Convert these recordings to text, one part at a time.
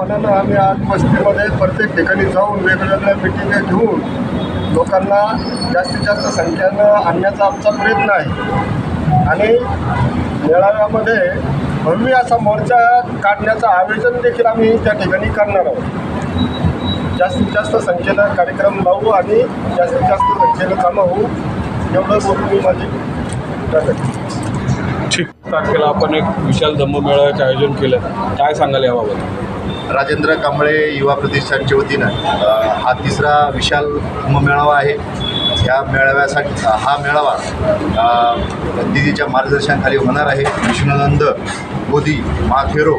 आम्ही आज वस्तीमध्ये प्रत्येक ठिकाणी जाऊन वेगवेगळ्या मिटिंगा घेऊन लोकांना जास्तीत जास्त संख्येनं आणण्याचा आमचा प्रयत्न आहे. आणि मेळाव्यामध्ये भव्य असा मोर्चा काढण्याचं आयोजन देखील आम्ही त्या ठिकाणी करणार आहोत. जास्तीत जास्त संख्येनं कार्यक्रम लावू आणि जास्तीत जास्त संख्येनं जमा होऊ एवढं बोलून मी माझी ठीक तारखेला आपण एक विशाल धम्म मेळाव्याचं आयोजन केलं. काय सांगाल याबाबत? राजेंद्र कांबळे युवा प्रतिष्ठानच्या वतीनं अ, हा तिसरा विशाल मेळावा आहे. ह्या मेळाव्यासाठी हा मेळावा अ, दिदीच्या मार्गदर्शनाखाली होणार आहे. विष्णुनंद बोधी माथेरो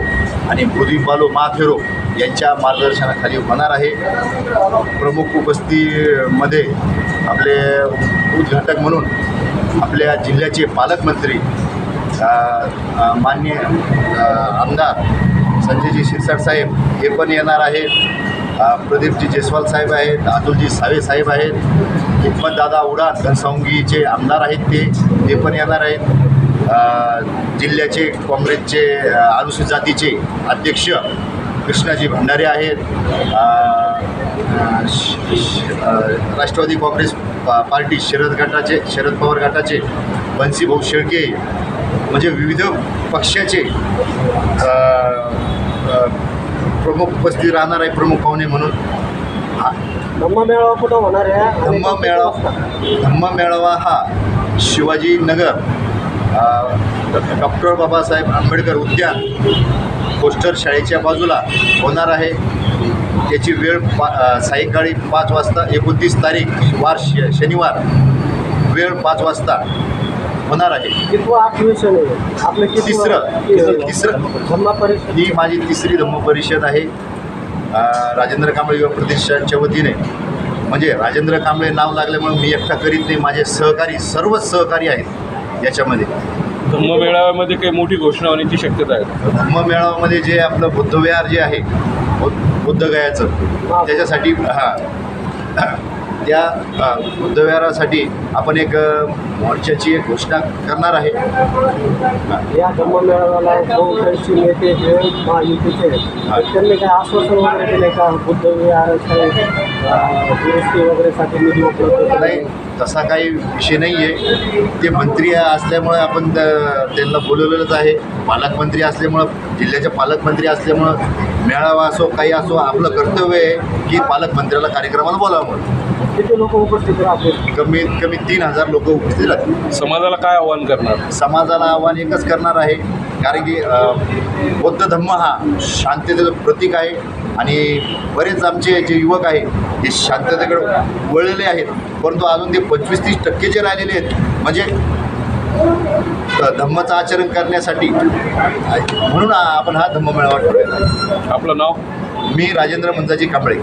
आणि बोधी बालो माथेरो यांच्या मार्गदर्शनाखाली होणार आहे. प्रमुख उपस्थितीमध्ये आपले उद्घाटक म्हणून आपल्या जिल्ह्याचे पालकमंत्री मान्य आमदार संजयजी शिरसाट साहेब हे पण येणार आहेत. प्रदीपजी जयस्वाल साहेब आहेत अतुलजी सावे साहेब आहेत. हिम्मतदादा उडान घनसावंगीचे आमदार आहेत ते ते पण येणार आहेत. जिल्ह्याचे काँग्रेसचे अनुसूचित जातीचे अध्यक्ष कृष्णाजी भंडारे आहेत. राष्ट्रवादी काँग्रेस पार्टी शरद गटाचे शरद पवार गटाचे बन्सीभाऊ शेळके म्हणजे विविध पक्षाचे प्रमुख उपस्थित राहणार आहे प्रमुख पाहुणे म्हणून. हा. धम्म मेळावा कुठं होणार आहे? आणि धम्म मेळावा धम्म मेळावा हा शिवाजीनगर अ, डॉक्टर बाबासाहेब आंबेडकर उद्यान पोस्टर शाळेच्या बाजूला होणार आहे. त्याची वेळ पा सायंकाळी पाच वाजता एकोणतीस तारीख वार शनिवार वेळ पाच वाजता. होणार आहे. कितवं अधिवेशन आहे आपलं किती तिसरं तिसरं. धम्म परिषद. ही माझी तिसरी धम्म परिषद आहे. अ, राजेंद्र कांबळे युवा प्रतिष्ठानच्या वतीने. म्हणजे राजेंद्र कांबळे नाव लागल्यामुळे मी एकटा करीत नाही. माझे सहकारी सर्वच सहकारी आहेत याच्यामध्ये. धम्म मेळाव्यामध्ये काही मोठी घोषणा होण्याची शक्यता आहे. धम्म मेळाव्यामध्ये जे आपलं बुद्धविहार जे आहे बु- बुद्धगयाचं त्याच्यासाठी हां त्या अ, बुद्धविहारासाठी आपण एक मोर्चाची एक घोषणा करणार आहे. या धम्म मेळाव्याला बहुतांशी नेते महायुतीचे त्यांनी काय आश्वासन वगैरे दिले का? बुद्ध विहार काही दुरुस्ती वगैरेसाठी निधी उपलब्ध नाही तसा काही विषय नाही आहे ते मंत्री असल्यामुळे आपण त्या- त्यांना बोलवलेलंच आहे. पालकमंत्री असल्यामुळं जिल्ह्याचे पालकमंत्री असल्यामुळं मेळावा असो काही असो आपलं कर्तव्य आहे की पालकमंत्र्याला कार्यक्रमाला बोलावं किती लोक उपस्थित राहतील? कमीत कमी तीन हजार लोक उपस्थित राहतील. समाजाला काय आव्हान करणार? समाजाला आव्हान एकच करणार आहे कारण की बौद्ध धम्म हा शांततेचं प्रतीक आहे आणि बरेच आमचे जे युवक आहे ते शांततेकडे वळलेले आहेत. परंतु अजून ते पंचवीस तीस टक्के जे राहिलेले आहेत म्हणजे धम्माचं आचरण करण्यासाठी म्हणून आपण हा धम्म मेळावा ठेवलेला आहे. आपलं नाव? मी राजेंद्र मंजाजी कांबळे.